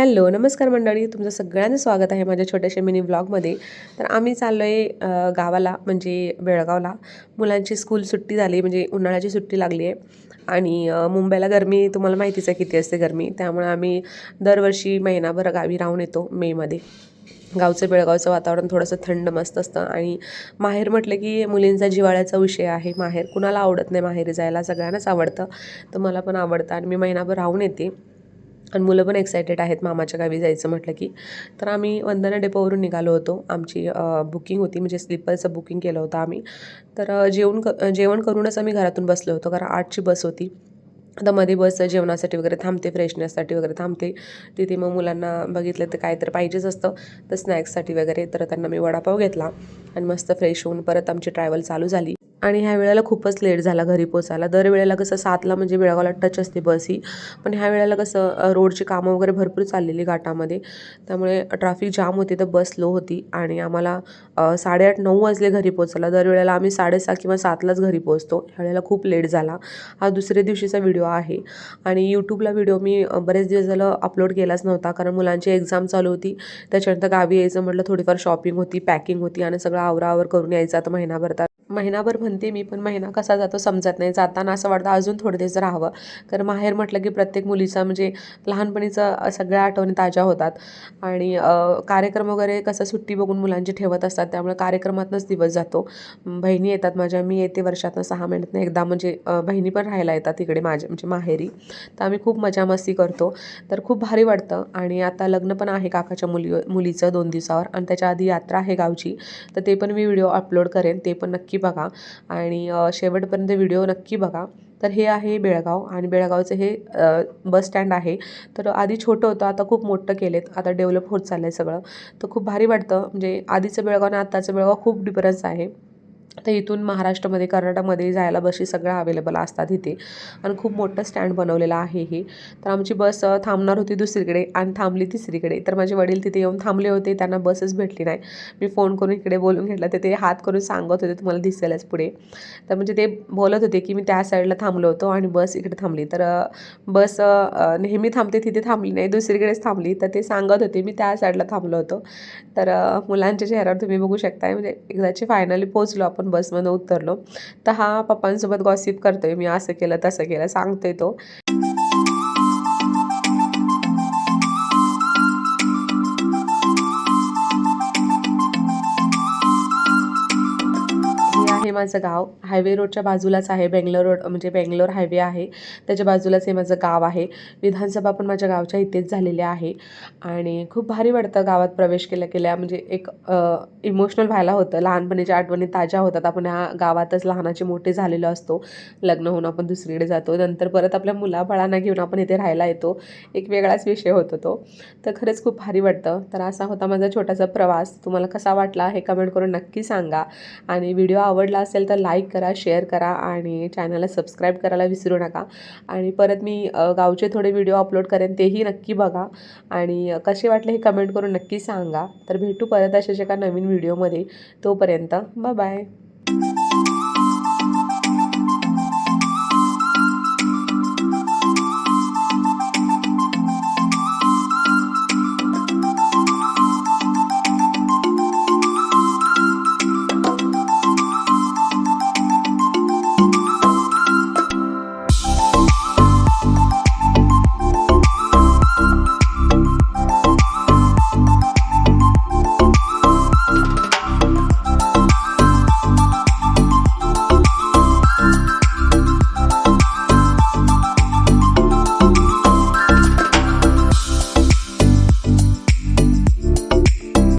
Hello नमस्कार मंडळी. तुमचं सगळ्यांचं स्वागत आहे माझ्या छोट्याशा मिनी ब्लॉगमध्ये तर आम्ही चाललो आहे गावाला म्हणजे बेळगावला. मुलांची स्कूल सुट्टी झाली म्हणजे उन्हाळ्याची सुट्टी लागली आहे. आणि मुंबईला गरमी तुम्हाला माहितीच आहे किती असते गरमी. त्यामुळे आम्ही दरवर्षी महिनाभर गावी राहून येतो मेमध्ये. गावचं बेळगावचं वातावरण थोडंसं थंड मस्त असतं. आणि माहेर म्हटलं की मुलींचा जिव्हाळ्याचा विषय आहे. माहेर कुणाला आवडत नाही माहेरी जायला सगळ्यांनाच आवडतं. तर मला पण आवडतं आणि मी महिनाभर राहून येते. आणि मुलं पण एक्सायटेड आहेत मामाच्या गावी जायचं म्हटलं की. तर आम्ही वंदना डेपोवरून निघालो होतो. आमची बुकिंग होती. म्हणजे स्लीपरचं बुकिंग केलं होतं आम्ही. तर जेवण क जेवण करूनच आम्ही घरातून बसलो होतो. कारण आठची बस होती. आता मध्ये बस जेवणासाठी वगैरे थांबते फ्रेशनेससाठी वगैरे थांबते. तिथे मग मुलांना बघितलं तर काय तर पाहिजेच असतं. तर स्नॅक्ससाठी वगैरे. तर त्यांना मी वडापाव घेतला. आणि मस्त फ्रेश होऊन परत आमची ट्रॅव्हल चालू झाली. आणि ह्या वेळेला खूपच लेट झाला घरी पोचायला. दरवेळेला कसं सातला म्हणजे बेळगावला टच असते बस ही पण ह्या वेळेला कसं रोडची कामं वगैरे भरपूर चाललेली घाटामध्ये. त्यामुळे ट्रॅफिक जाम होती तर बस स्लो होती आणि आम्हाला साडेआठ नऊ वाजले घरी पोचायला. दरवेळेला आम्ही साडेसहा किंवा सातलाच घरी पोचतो. ह्या वेळेला खूप लेट झाला. हा दुसऱ्या दिवशीचा व्हिडिओ आहे. आणि यूट्यूबला व्हिडिओ मी बरेच दिवस झालं अपलोड केलाच नव्हता. कारण मुलांची एक्झाम चालू होती. त्याच्यानंतर गावी यायचं म्हटलं थोडीफार शॉपिंग होती पॅकिंग होती आणि सगळं आवरावर करून यायचं. आता महिनाभर महिनाभर म्हणते मी पण महिना कसा जातो समजत नाही. जाताना असं वाटतं अजून थोडे दिवस राहावं. कारण माहेर म्हटलं की प्रत्येक मुलीचा म्हणजे लहानपणीचं सगळ्या आठवणी ताज्या होतात. आणि कार्यक्रम वगैरे कसं सुट्टी बघून मुलांची ठेवत असतात त्यामुळे कार्यक्रमातनंच दिवस जातो. बहिणी येतात माझ्या मी येते वर्षातनं सहा महिन्यातनं एकदा म्हणजे बहिणी पण राहायला येतात तिकडे माझ्या म्हणजे माहेरी. तर आम्ही खूप मजा मस्ती करतो. तर खूप भारी वाटतं. आणि आता लग्न पण आहे काकाच्या मुली मुलीचं दोन दिवसावर. आणि त्याच्या आधी यात्रा आहे गावची. तर ते पण मी व्हिडिओ अपलोड करेन. ते पण नक्की बघा. आणि शेवटपर्यंत व्हिडिओ नक्की बघा. तर हे आहे बेळगाव आणि बेळगावचं हे बस स्टँड आहे. तर आधी छोटं होतं आता खूप मोठं केलेत. आता डेव्हलप होत चाललं आहे सगळं. तर खूप भारी वाटतं. म्हणजे आधीचं बेळगाव आणि आत्ताचं बेळगाव खूप डिफरन्स आहे. तर इथून महाराष्ट्रामध्ये कर्नाटकमध्ये जायला बशी सगळ्या अवेलेबल असतात इथे. आणि खूप मोठं स्टँड बनवलेलं आहे हे. तर आमची बस थांबणार होती दुसरीकडे आणि थांबली तिसरीकडे. तर माझे वडील तिथे येऊन थांबले होते त्यांना बसच भेटली नाही. मी फोन करून इकडे बोलून घेतलं तर ते हात करून सांगत होते तुम्हाला दिसेलच पुढे. तर म्हणजे ते बोलत होते की मी त्या साईडला थांबलो होतो आणि बस इकडे थांबली. तर बस नेहमी थांबते तिथे थांबली नाही दुसरीकडेच थांबली. तर ते सांगत होते मी त्या साईडला थांबलो होतो. तर मुलांच्या चेहऱ्यावर तुम्ही बघू शकताय म्हणजे एकदाची फायनली पोचलो आपण बसमधून उतरलो. तर हा पप्पांसोबत गॉसिप करतोय मी असं केलं तसं केलं सांगतोय तो. आहे माझं गाव. हायवे रोडच्या बाजूलाच आहे. बेंगलोर रोड म्हणजे बेंगलोर हायवे आहे. त्याच्या बाजूलाच हे माझं गाव आहे. विधानसभा पण माझ्या गावच्या इथेच झालेली आहे. आणि खूप भारी वाटतं गावात प्रवेश केल्या केल्या. म्हणजे एक इमोशनल व्हायला होतं. लहानपणीच्या आठवणी ताज्या होतात. आपण ह्या गावातच लहानाचे मोठे झालेलो असतो. लग्न होऊन आपण दुसरीकडे जातो. नंतर परत आपल्या मुलाबाळांना घेऊन आपण इथे राहायला येतो. एक वेगळाच विषय होतो तो तर खरंच खूप भारी वाटतं. तर असा होता माझा छोटासा प्रवास. तुम्हाला कसा वाटला हे कमेंट करून नक्की सांगा. आणि व्हिडिओ आवडला असेल तर लाईक करा शेअर करा आणि चॅनलला सबस्क्राईब करायला विसरू नका. आणि परत मी गावचे थोडे व्हिडिओ अपलोड करेन तेही नक्की बघा. आणि कसे वाटले हे कमेंट करून नक्की सांगा. तर भेटू परत अशाच एका नवीन व्हिडिओमध्ये तोपर्यंत बाय